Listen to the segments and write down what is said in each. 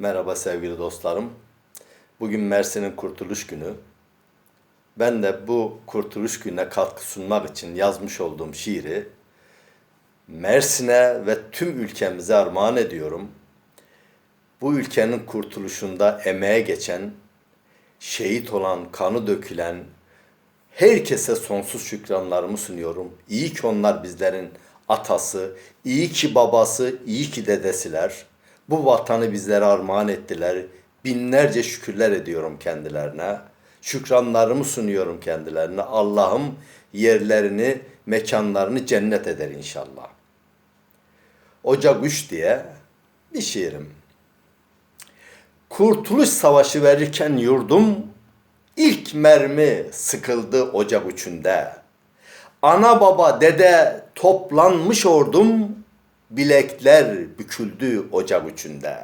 Merhaba sevgili dostlarım. Bugün Mersin'in kurtuluş günü. Ben de bu kurtuluş gününe katkı sunmak için yazmış olduğum şiiri Mersin'e ve tüm ülkemize armağan ediyorum. Bu ülkenin kurtuluşunda emeğe geçen, şehit olan, kanı dökülen herkese sonsuz şükranlarımı sunuyorum. İyi ki onlar bizlerin atası, iyi ki babası, iyi ki dedesiler. Bu vatanı bizlere armağan ettiler. Binlerce şükürler ediyorum kendilerine. Şükranlarımı sunuyorum kendilerine. Allah'ım yerlerini, mekanlarını cennet eder inşallah. Ocak 3 diye bir şiirim. Kurtuluş Savaşı verirken yurdum, ilk mermi sıkıldı Ocak üçünde. Ana baba dede toplanmış ordum, bilekler büküldü Ocak üçünde.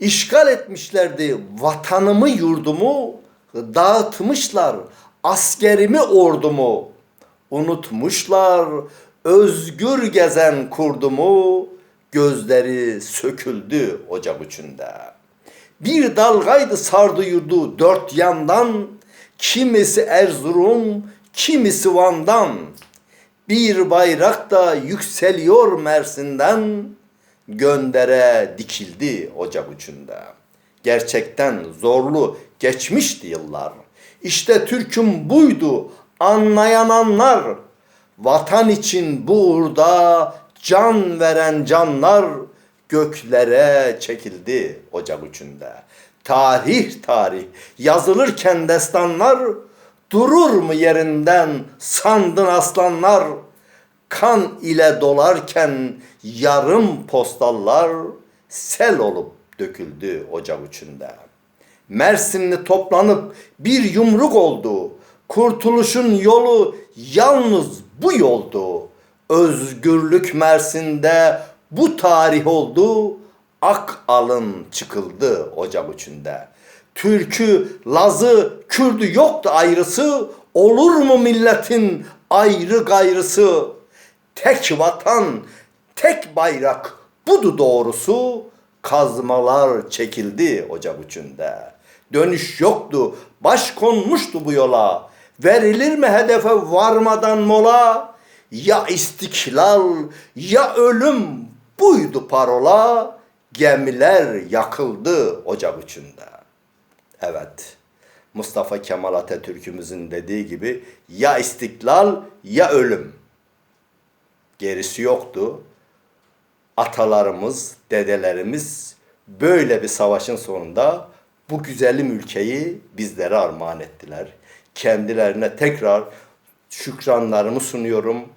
İşgal etmişlerdi vatanımı yurdumu, dağıtmışlar askerimi ordumu. Unutmuşlar özgür gezen kurdumu, gözleri söküldü Ocak üçünde. Bir dalgaydı sardı yurdu dört yandan, kimisi Erzurum, kimisi Van'dan. Bir bayrak da yükseliyor Mersin'den, göndere dikildi Ocak üçünde. Gerçekten zorlu geçmişti yıllar. İşte Türk'üm buydu anlayan anlar. Vatan için bu uğurda can veren canlar göklere çekildi Ocak üçünde. Tarih tarih yazılırken destanlar durur mu yerinden sandın aslanlar? Kan ile dolarken yarım postallar sel olup döküldü Ocak üçünde. Mersinli toplanıp bir yumruk oldu. Kurtuluşun yolu yalnız bu yoldu. Özgürlük Mersin'de bu tarih oldu. Ak alın çıkıldı Ocak üçünde. Türkü, Lazı, Kürdü yoktu ayrısı. Olur mu milletin ayrı gayrısı? Tek vatan, tek bayrak budu doğrusu. Kazmalar çekildi Ocak üçünde. Dönüş yoktu, baş konmuştu bu yola. Verilir mi hedefe varmadan mola? Ya istiklal ya ölüm buydu parola. Gemiler yakıldı Ocak üçünde. Evet. Mustafa Kemal Atatürk'ümüzün dediği gibi ya istiklal ya ölüm. Gerisi yoktu. Atalarımız, dedelerimiz böyle bir savaşın sonunda bu güzelim ülkeyi bizlere armağan ettiler. Kendilerine tekrar şükranlarımı sunuyorum.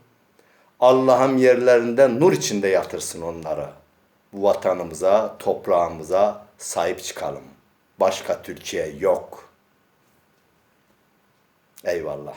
Allah'ım yerlerinde nur içinde yatırsın onları. Bu vatanımıza, toprağımıza sahip çıkalım. Başka Türkiye yok. Eyvallah.